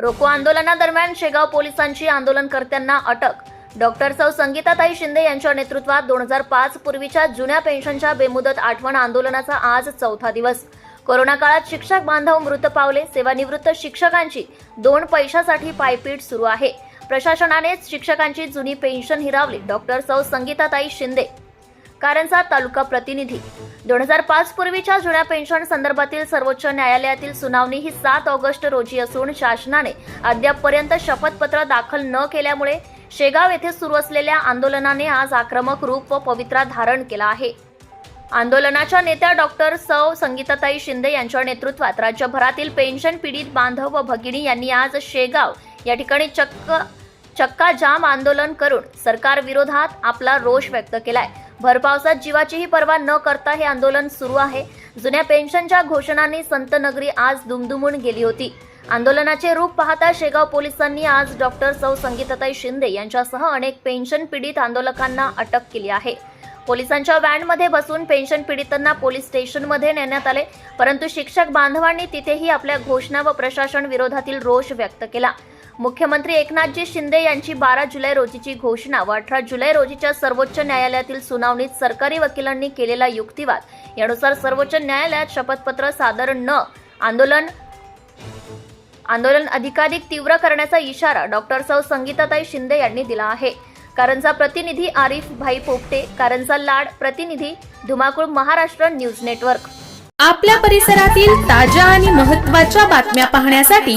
रोको आंदोलनादरम्यान शेगाव पोलिसांची आंदोलनकर्त्यांना अटक. डॉक्टर सौ संगीताताई शिंदे यांच्या नेतृत्वात दोन हजार पाच पूर्वीच्या जुन्या पेन्शनच्या बेमुदत आठवण आंदोलनाचा आज चौथा दिवस. कोरोना काळात शिक्षक बांधव मृत पावले सेवानिवृत्त शिक्षकांची दोन पैशासाठी पायपीट सुरू आहे. प्रशासनानेच शिक्षकांची जुनी पेन्शन हिरावली डॉक्टर सौ संगीताताई शिंदे. कारंजा तालुका प्रतिनिधी. दोन हजार पाच पूर्वीच्या जुन्या पेन्शन संदर्भातील सर्वोच्च न्यायालयातील सुनावणी ही सात ऑगस्ट रोजी असून शासनाने अद्यापपर्यंत शपथपत्र दाखल न केल्यामुळे शेगाव येथे सुरू असलेल्या आंदोलनाने आज आक्रमक रूप व पवित्रा धारण केला आहे. आंदोलनाच्या नेत्या डॉक्टर सौ. संगीताताई शिंदे यांच्या नेतृत्वात राज्यभरातील पेन्शन पीडित बांधव व भगिनी यांनी आज शेगाव या ठिकाणी चक्क चक्का जाम आंदोलन करून सरकार विरोधात आपला रोष व्यक्त केलाय. भरपावसात जीवाचीही पर्वा न करता हे आंदोलन सुरू आहे. जुन्या पेन्शनच्या घोषणांनी संत नगरी आज दुमदुमून गेली होती. आंदोलनाचे रूप पाहता शेगाव पोलिसांनी आज डॉक्टर सौ. संगीताताई शिंदे यांच्यासह अनेक पेन्शन पीडित आंदोलकांना अटक केली आहे. पोलिसांच्या व्हॅनमध्ये बसून पेन्शन पीडितांना पोलीस स्टेशनमध्ये नेण्यात आले परंतु शिक्षक बांधवांनी तिथेही आपल्या घोषणा व प्रशासन विरोधातील रोष व्यक्त केला. मुख्यमंत्री एकनाथजी शिंदे यांची बारा जुलै रोजीची घोषणा व अठरा जुलै रोजीच्या सर्वोच्च न्यायालयातील सुनावणीत सरकारी वकिलांनी केलेला युक्तिवाद. यानुसार सर्वोच्च न्यायालयात शपथपत्र सादर न आंदोलन आंदोलन अधिकाधिक तीव्र करण्याचा इशारा डॉक्टर सौ संगीताताई शिंदे यांनी दिला आहे. कारंजा प्रतिनिधी आरिफ भाई पोपटे कारंजा लाड प्रतिनिधी धुमाकूळ महाराष्ट्र न्यूज नेटवर्क. आपल्या परिसरातील ताज्या आणि महत्त्वाच्या बातम्या पाहण्यासाठी